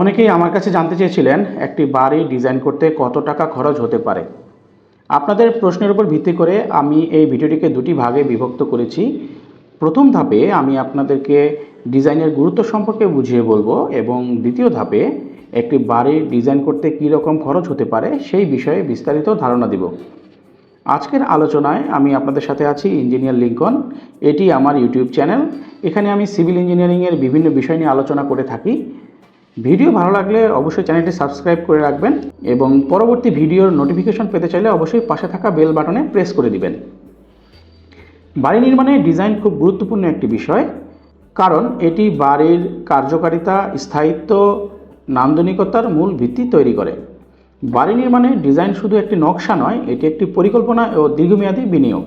অনেকেই আমার কাছে জানতে চেয়েছিলেন একটি বাড়ি ডিজাইন করতে কত টাকা খরচ হতে পারে। আপনাদের প্রশ্নের উপর ভিত্তি করে আমি এই ভিডিওটিকে দুটি ভাগে বিভক্ত করেছি। প্রথম ধাপে আমি আপনাদেরকে ডিজাইনের গুরুত্ব সম্পর্কে বুঝিয়ে বলব এবং দ্বিতীয় ধাপে একটি বাড়ি ডিজাইন করতে কী রকম খরচ হতে পারে সেই বিষয়ে বিস্তারিত ধারণা দিব। আজকের আলোচনায় আমি আপনাদের সাথে আছি ইঞ্জিনিয়ার লিঙ্কন। এটি আমার ইউটিউব চ্যানেল। এখানে আমি সিভিল ইঞ্জিনিয়ারিংয়ের বিভিন্ন বিষয় নিয়ে আলোচনা করে থাকি। ভিডিও ভালো লাগলে অবশ্যই চ্যানেলটি সাবস্ক্রাইব করে রাখবেন এবং পরবর্তী ভিডিওর নোটিফিকেশন পেতে চাইলে অবশ্যই পাশে থাকা বেল বাটনে প্রেস করে দিবেন। বাড়ি নির্মাণে ডিজাইন খুব গুরুত্বপূর্ণ একটি বিষয়, কারণ এটি বাড়ির কার্যকারিতা, স্থায়িত্ব, নান্দনিকতার মূল ভিত্তি তৈরি করে। বাড়ি নির্মাণে ডিজাইন শুধু একটি নকশা নয়, এটি একটি পরিকল্পনা ও দীর্ঘমেয়াদী বিনিয়োগ।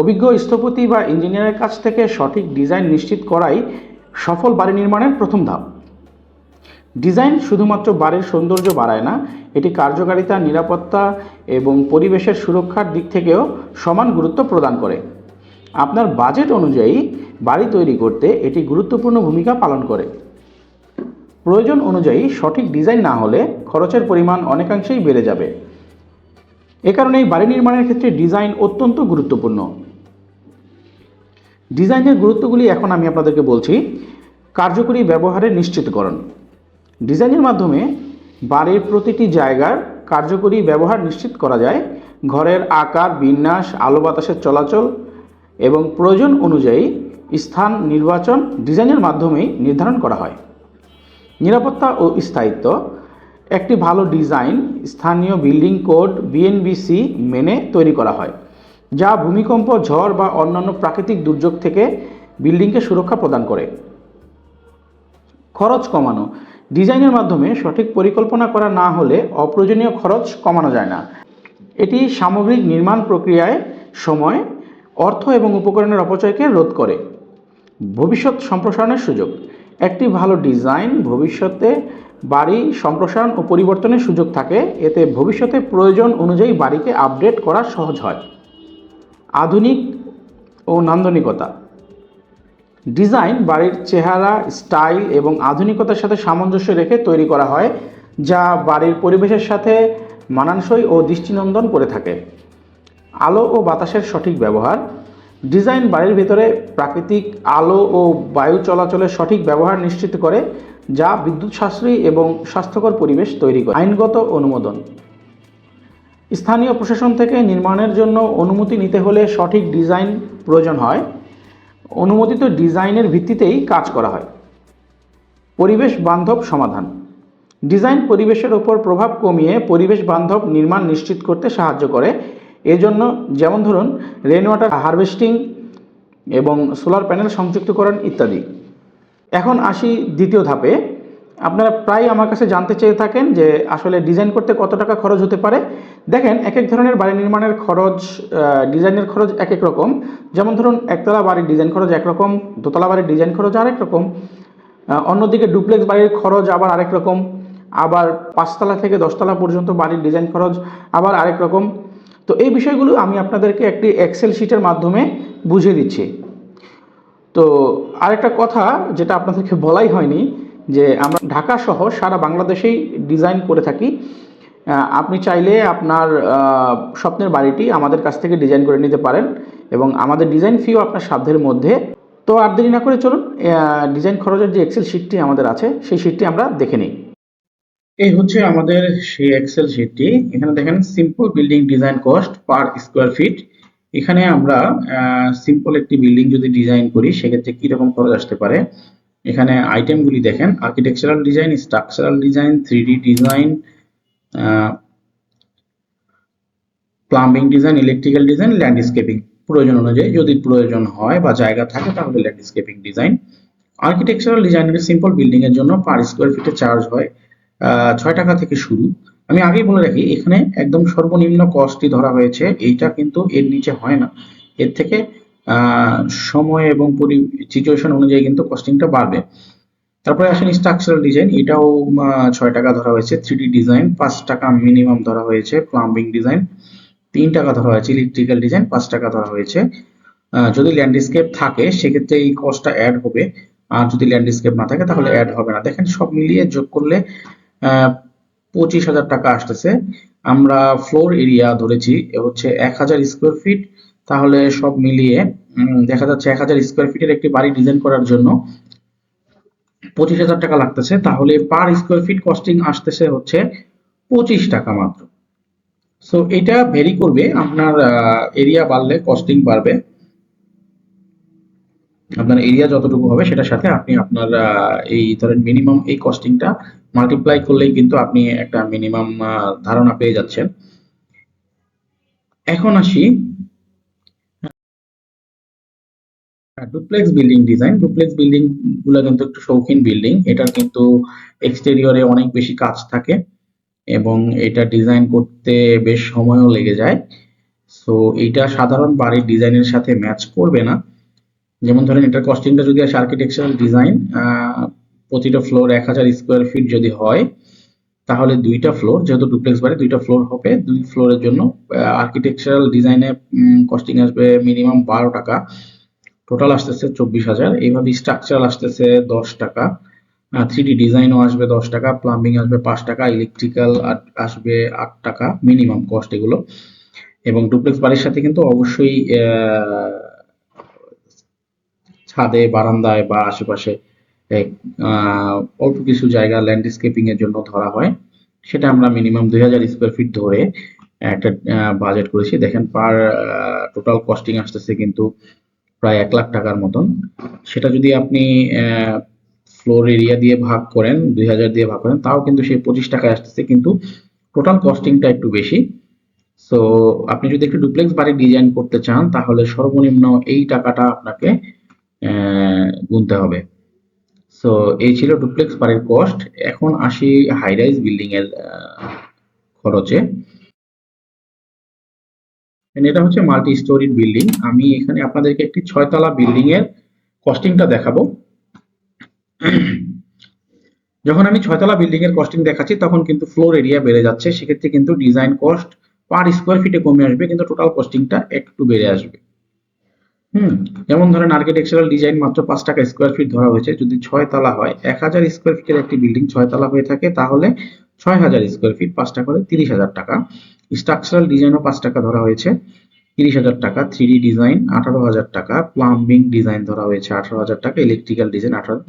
অভিজ্ঞ স্থপতি বা ইঞ্জিনিয়ারের কাছ থেকে সঠিক ডিজাইন নিশ্চিত করাই সফল বাড়ি নির্মাণের প্রথম ধাপ। ডিজাইন শুধুমাত্র বাড়ির সৌন্দর্য বাড়ায় না, এটি কার্যকারিতা, নিরাপত্তা এবং পরিবেশের সুরক্ষার দিক থেকেও সমান গুরুত্ব প্রদান করে। আপনার বাজেট অনুযায়ী বাড়ি তৈরি করতে এটি গুরুত্বপূর্ণ ভূমিকা পালন করে। প্রয়োজন অনুযায়ী সঠিক ডিজাইন না হলে খরচের পরিমাণ অনেকাংশেই বেড়ে যাবে। এ কারণেই বাড়ি নির্মাণের ক্ষেত্রে ডিজাইন অত্যন্ত গুরুত্বপূর্ণ। ডিজাইনের গুরুত্বগুলি এখন আমি আপনাদেরকে বলছি, কার্যকরী ব্যবহারের নিশ্চিতকরণ। ডিজাইনের মাধ্যমে বাড়ির প্রতিটি জায়গার কার্যকরী ব্যবহার নিশ্চিত করা যায়। ঘরের আকার, বিন্যাস, আলো বাতাসের চলাচল এবং প্রয়োজন অনুযায়ী স্থান নির্বাচন ডিজাইনের মাধ্যমেই নির্ধারণ করা হয়। নিরাপত্তা ও স্থায়িত্ব। একটি ভালো ডিজাইন, স্থানীয় বিল্ডিং কোড, বিএনবিসি মেনে তৈরি করা হয়, যা ভূমিকম্প, ঝড় বা অন্যান্য প্রাকৃতিক দুর্যোগ থেকে বিল্ডিংকে সুরক্ষা প্রদান করে। খরচ কমানো। ডিজাইনের মাধ্যমে সঠিক পরিকল্পনা করা না হলে অপ্রয়োজনীয় খরচ কমানো যায় না। এটি সামগ্রিক নির্মাণ প্রক্রিয়ায় সময়, অর্থ এবং উপকরণের অপচয়কে রোধ করে। ভবিষ্যৎ সম্প্রসারণের সুযোগ। একটি ভালো ডিজাইন ভবিষ্যতে বাড়ি সম্প্রসারণ ও পরিবর্তনের সুযোগ থাকে। এতে ভবিষ্যতে প্রয়োজন অনুযায়ী বাড়িকে আপডেট করা সহজ হয়। আধুনিক ও নান্দনিকতা। ডিজাইন, বাড়ির চেহারা, স্টাইল এবং আধুনিকতার সাথে সামঞ্জস্য রেখে তৈরি করা হয়, যা বাড়ির পরিবেশের সাথে মানানসই ও দৃষ্টিনন্দন করে থাকে। আলো ও বাতাসের সঠিক ব্যবহার, ডিজাইন বাড়ির ভেতরে প্রাকৃতিক আলো ও বায়ু চলাচলের সঠিক ব্যবহার নিশ্চিত করে, যা বিদ্যুৎ সাশ্রয়ী এবং স্বাস্থ্যকর পরিবেশ তৈরি করে। আইনগত অনুমোদন। স্থানীয় প্রশাসন থেকে নির্মাণের জন্য অনুমতি নিতে হলে সঠিক ডিজাইন প্রয়োজন হয়। অনুমোদিত ডিজাইনের ভিত্তিতেই কাজ করা হয়। পরিবেশ বান্ধব সমাধান। ডিজাইন পরিবেশের ওপর প্রভাব কমিয়ে পরিবেশ বান্ধব নির্মাণ নিশ্চিত করতে সাহায্য করে। এজন্য যেমন ধরুন রেন ওয়াটার হারভেস্টিং এবং সোলার প্যানেল সংযুক্তকরণ ইত্যাদি। এখন আসি দ্বিতীয় ধাপে। আপনারা প্রায় আমার কাছে জানতে চেয়ে থাকেন যে আসলে ডিজাইন করতে কত টাকা খরচ হতে পারে। দেখেন এক এক ধরনের বাড়ি নির্মাণের খরচ ডিজাইনের খরচ এক এক রকম। যেমন ধরুন, একতলা বাড়ির ডিজাইন খরচ একরকম দোতলা বাড়ির ডিজাইন খরচ আরেক রকম অন্যদিকে ডুপ্লেক্স বাড়ির খরচ আবার আরেক রকম, আবার পাঁচতলা থেকে দশতলা পর্যন্ত বাড়ির ডিজাইন খরচ আবার আরেক রকম। তো এই বিষয়গুলো আমি আপনাদেরকে একটি এক্সেল শিটের মাধ্যমে বুঝিয়ে দিচ্ছি। তো আরেকটা কথা যেটা আপনাদেরকে বলাই হয়নি যে আমরা ঢাকা সহ সারা বাংলাদেশেই ডিজাইন করে থাকি। আপনি চাইলে আপনার স্বপ্নের বাড়িটি আমাদের কাছ থেকে ডিজাইন করে নিতে পারেন এবং আমাদের ডিজাইন ফিও আপনার সাধ্যের মধ্যে। তো আর দেরি না করে চলুন ডিজাইন খরচের যে এক্সেল শিটটি আমাদের আছে, সেই শিটটি আমরা দেখে নিই। এই হচ্ছে আমাদের সেই এক্সেল শিটটি এখানে দেখেন simple building design cost per square feet এখানে আমরা সিম্পল একটি বিল্ডিং যদি ডিজাইন করি, সেক্ষেত্রে কি রকম খরচ আসতে পারে? এখানে আইটেমগুলি দেখেন architectural design structural design three design plumbing design electrical design landscaping প্রয়োজন অনুযায়ী যদি প্রয়োজন হয় বা জায়গা থাকে তাহলে ল্যান্ডস্কেপিং ডিজাইন আর্কিটেকচারাল ডিজাইনের সিম্পল বিল্ডিং এর জন্য পার স্কোয়ার ফিটে চার্জ হয় ছয় টাকা থেকে শুরু। আমি আগেই বলে রাখি, এখানে একদম সর্বনিম্ন কস্টই ধরা হয়েছে, এইটা কিন্তু এর নিচে হয় না। এর থেকে সময় এবং সিচুয়েশন অনুযায়ী কিন্তু কস্টিংটা বাড়বে। তারপরে আসেন স্ট্রাকচারাল ডিজাইন এটাও ছয় টাকা ধরা হয়েছে। থ্রি ডিজাইন পাঁচ টাকা মিনিমাম ধরা হয়েছে। প্লাম্বিং ডিজাইন তিন টাকা ধরা হয়েছে। ইলেকট্রিক্যাল ডিজাইন পাঁচ টাকা ধরা হয়েছে। যদি ল্যান্ডস্কেপ থাকে, সেক্ষেত্রে এই কস্টটা অ্যাড হবে। আর যদি ল্যান্ডস্কেপ না থাকে, তাহলে অ্যাড হবে না। দেখেন, সব মিলিয়ে যোগ করলে পঁচিশ হাজার টাকা আসতেছে। আমরা ফ্লোর এরিয়া ধরেছি হচ্ছে এক হাজার স্কোয়ার ফিট তাহলে সব মিলিয়ে দেখা যাচ্ছে এক হাজার স্কোয়ার ফিটের একটি বাড়ি ডিজাইন করার জন্য পঁচিশ হাজার টাকা লাগতেছে। তাহলে পার স্কোয়ার ফিট কস্টিং আসতেছে হচ্ছে পঁচিশ টাকা মাত্র। সো এটা ভেরি করবে, আপনার এরিয়া বাড়লে কস্টিং বাড়বে। আপনার এরিয়া যতটুকু হবে সেটার সাথে আপনি আপনার এই ধরেন মিনিমাম এই কস্টিংটা মাল্টিপ্লাই করলেই কিন্তু আপনি একটা মিনিমাম ধারণা পেয়ে যাচ্ছেন। এখন আসি ডুপ্লেক্স বিল্ডিং ডিজাইন ডুপ্লেক্স বিল্ডিংগুলো কিন্তু একটু শৌখিন বিল্ডিং এটার কিন্তু এক্সটেরিয়রে অনেক বেশি কাজ থাকে এবং এটা ডিজাইন করতে বেশ সময়ও লেগে যায়। সো এইটা সাধারণ বাড়ির ডিজাইনের সাথে ম্যাচ করবে না। যেমন ধরেন, এটার কস্টিংটা যদি আসে আর্কিটেকচারাল ডিজাইন প্রতিটা ফ্লোর এক হাজার স্কোয়ার ফিট যদি হয়, তাহলে দুইটা ফ্লোর যেহেতু ডুপ্লেক্স বাড়ি, দুইটা ফ্লোর হবে। দুই ফ্লোরের জন্য আর্কিটেকচারাল ডিজাইনে কস্টিং আসবে মিনিমাম বারো টাকা। টোটাল আসতেছে চব্বিশ হাজার। এইভাবে স্ট্রাকচার আসতেছে দশ টাকা। থ্রি ডি ডিজাইনও আসবে দশ টাকা প্লাম্বিং আসবে পাঁচ টাকা ইলেকট্রিক্যাল আসবে আট টাকা মিনিমাম কস্ট এগুলো। এবং ডুপ্লেক্স বাড়ির সাথে কিন্তু অবশ্যই ছাদে, বারান্দায় বা আশেপাশে অল্প কিছু জায়গা ল্যান্ডস্কেপিং এর জন্য ধরা হয়। সেটা আমরা মিনিমাম দুই হাজার স্কোয়ার ফিট ধরে একটা বাজেট করেছি। দেখেন পার টোটাল কস্টিং আসতেছে কিন্তু প্রায় এক লাখ টাকার মতন। সেটা যদি আপনি ফ্লোর এরিয়া দিয়ে ভাগ করেন, দুই হাজার দিয়ে ভাগ করেন, তাও কিন্তু সেই পঁচিশ টাকায় আসতেছে, কিন্তু টোটাল কস্টিংটা একটু বেশি। সো আপনি যদি একটু ডুপ্লেক্স বাড়ি ডিজাইন করতে চান, তাহলে সর্বনিম্ন এই টাকাটা আপনাকে গুনতে হবে। সো এই ছিল ডুপ্লেক্স বাড়ির কস্ট এখন আসি হাই রাইজ বিল্ডিং এর খরচে। এটা হচ্ছে মাল্টি স্টোরিড বিল্ডিং আমি এখানে আপনাদেরকে একটি ছয়তলা বিল্ডিং এর কস্টিংটা দেখাবো। যখন আমি ছয়তলা বিল্ডিং এর কস্টিং দেখাচ্ছি, তখন কিন্তু ফ্লোর এরিয়া বেড়ে যাচ্ছে। সেক্ষেত্রে কিন্তু ডিজাইন কস্ট পার স্কোয়ার ফিটে কমে আসবে, কিন্তু টোটাল কস্টিংটা একটু বেড়ে আসবে। হুম, যেমন ধরেন আর্কিটেকচারাল ডিজাইন মাত্র পাঁচ টাকা স্কোয়ার ফিট ধরা হয়েছে। যদি ছয় তলা হয়, এক হাজার স্কোয়ার ফিটের একটি বিল্ডিং ছয় তলা হয়ে থাকে, তাহলে ছয় হাজার স্কোয়ার ফিট পাঁচটা করে তিরিশ হাজার টাকা। স্ট্রাকচারাল ডিজাইনও পাঁচ টাকা ধরা হয়েছে। তিরিশ হাজার টাকা থ্রি ডিজাইন আঠারো হাজার টাকা প্লাম্বিং ডিজাইন ধরা হয়েছে, আঠারো হাজার টাকা ইলেকট্রিক্যাল ডিজাইন আঠারো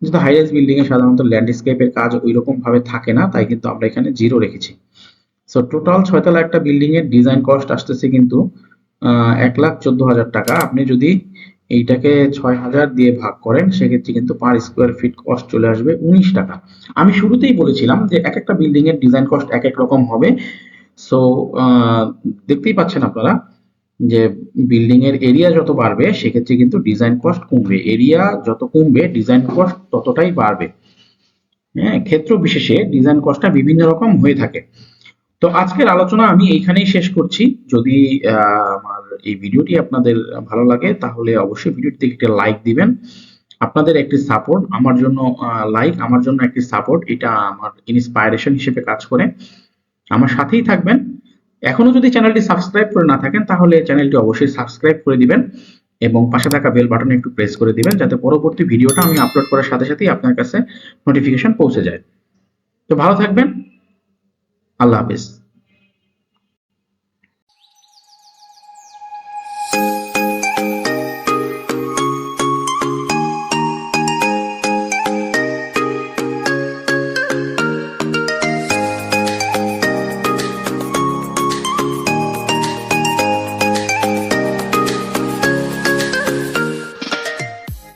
যেহেতু হাইরাইজ বিল্ডিং এ সাধারণত ল্যান্ডস্কেপের কাজ ওই রকম ভাবে থাকে না, তাই কিন্তু আমরা এখানে জিরো রেখেছি। সো টোটাল ছয়তলা একটা বিল্ডিং এর ডিজাইন কস্ট আসতেছে কিন্তু এক লাখ চোদ্দ হাজার টাকা। আপনি যদি এইটাকে ছয় হাজার দিয়ে ভাগ করেন, সেক্ষেত্রে কিন্তু পার স্কোয়ার ফিট কস্ট চলে আসবে উনিশ টাকা। আমি শুরুতেই বলেছিলাম যে এক একটা বিল্ডিং এর ডিজাইন কস্ট এক এক রকম হবে। সো দেখতেই পাচ্ছেন আপনারা যে বিল্ডিং এর এরিয়া যত বাড়বে, সেক্ষেত্রে কিন্তু ডিজাইন কস্ট কমবে। এরিয়া যত কমবে ডিজাইন কস্ট ততটাই বাড়বে। হ্যাঁ ক্ষেত্র বিশেষে ডিজাইন কস্টটা বিভিন্ন রকম হয়ে থাকে। তো আজকের আলোচনা আমি এইখানেই শেষ করছি। যদি আমার এই ভিডিওটি আপনাদের ভালো লাগে, তাহলে অবশ্যই ভিডিওটিতে একটি লাইক দিবেন। আপনাদের একটি সাপোর্ট আমার জন্য লাইক আমার জন্য একটি সাপোর্ট এটা আমার ইন্সপায়ারেশন হিসেবে কাজ করে। আমার সাথেই থাকবেন। এখনও যদি চ্যানেলটি সাবস্ক্রাইব করে না থাকেন, তাহলে চ্যানেলটি অবশ্যই সাবস্ক্রাইব করে দিবেন এবং পাশে থাকা বেল বাটনে একটু প্রেস করে দিবেন যাতে পরবর্তী ভিডিওটা আমি আপলোড করার সাথে সাথেই আপনার কাছে নোটিফিকেশন পৌঁছে যায়। তো ভালো থাকবেন। আল্লাহ হাফেজ।